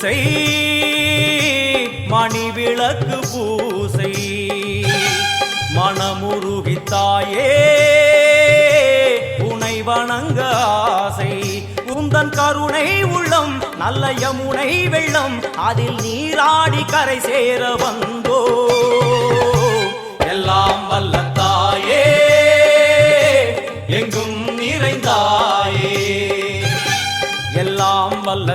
ஓசை மணி விளக்கு பூசை. மனமுருகி தாயே உனை வணங்க ஆசை. உந்தன் கருணை உள்ளம் நல்ல யமுனை வெள்ளம் அதில் நீராடி கரை சேர வந்தோ. எல்லாம் வல்ல தாயே எங்கும் நிறைந்தாயே. எல்லாம் வல்ல